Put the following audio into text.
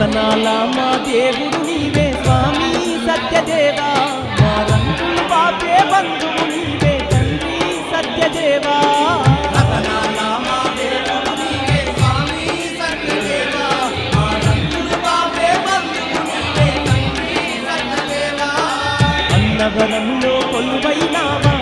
రతనాల మా దేవుడు నీవే స్వామి సత్యదేవా. మా రంగులు పాపే బంధువు నీవే తండ్రి సత్యదేవా. అన్నవరంలో కొలువైనావా?